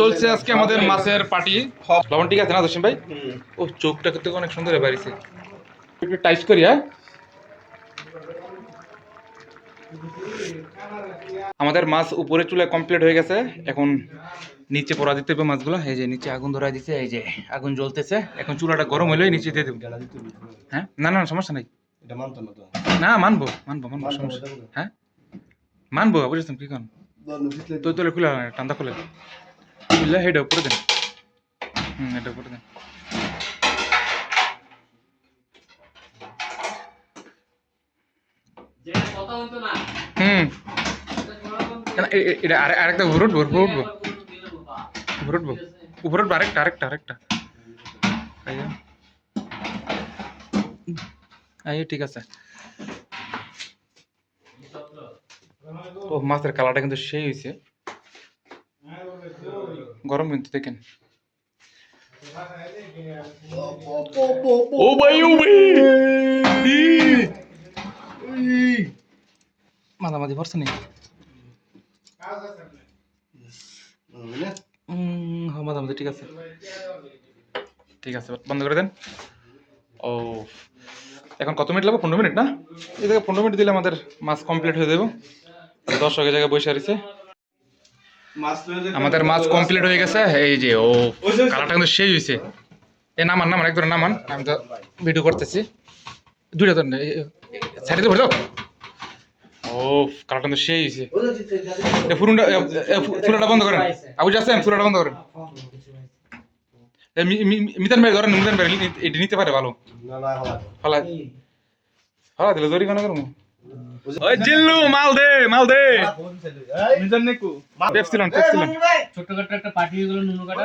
চলছে আজকে আমাদের মাছের পার্টি। লবণ ঠিক আছে না দশিম ভাই? ও চোখটা কিন্তু অনেক সুন্দর বাড়িছে একটু টাইস করি হ্যাঁ? আমাদের মাছ উপরে চুলায় কমপ্লিট হয়ে গেছে। এখন নিচে পড়া দিতে হবে মাছগুলো। এই যে নিচে আগুন ধরা দিছে এই যে আগুন জ্বলতেছে। এখন চুলাটা গরম হলেই নিচে দিয়ে দেবো। হ্যাঁ? না না সমস্যা নাই। না না মানবো মানবো মানবো সমস্যা। হ্যাঁ? মানবো বুঝেছেন কি কারণ তো তোলে খুলে টান্দা খুলে। খুলে হেডে উপরে দেন হুম এটা উপরে দেন আরেকটা আরেকটা আরেকটা আরেকটা। ঠিক আছে ও মাছের কালারটা কিন্তু সেই হয়েছে গরম কিন্তু দেখেন। ও ভাই ও ভাই! মাঝামাঝি ভরছে নেই হ্যাঁ মাঝামাঝি ঠিক আছে। ঠিক আছে বন্ধ করে দেন। ও এখন কত মিনিট লাগবে? পনেরো মিনিট না? এই জায়গায় পনেরো মিনিট দিলে আমাদের মাছ কমপ্লিট হয়ে যাব। দর্শকের জায়গায় বসে রয়েছে। আমাদের মাছ কমপ্লিট হয়ে গেছে। এই যে ও কালারটা কিন্তু সেই হয়েছে। এ নামান নামান একদম নামান। আমি তো ভিডিও করতেছি। দুইটা তো সাইডে তো ভরে দাও ও কালারটা কিন্তু সেই হয়েছে। ফুরুনটা ফুলাটা বন্ধ করেন। আবু যাচ্ছেন ফুলাটা বন্ধ করেন। মিতান ভাই ধরেন মিতান ভাই এটি নিতে পারে ভালো। ফালা ফালা দিলে জরি কেন করব। ওই জিল্লু মাল দে মাল দে। পেপসিলন পেপসিলন ছোট্টখাট্ট একটা পার্টি হয়ে গেল নুনু কাটা।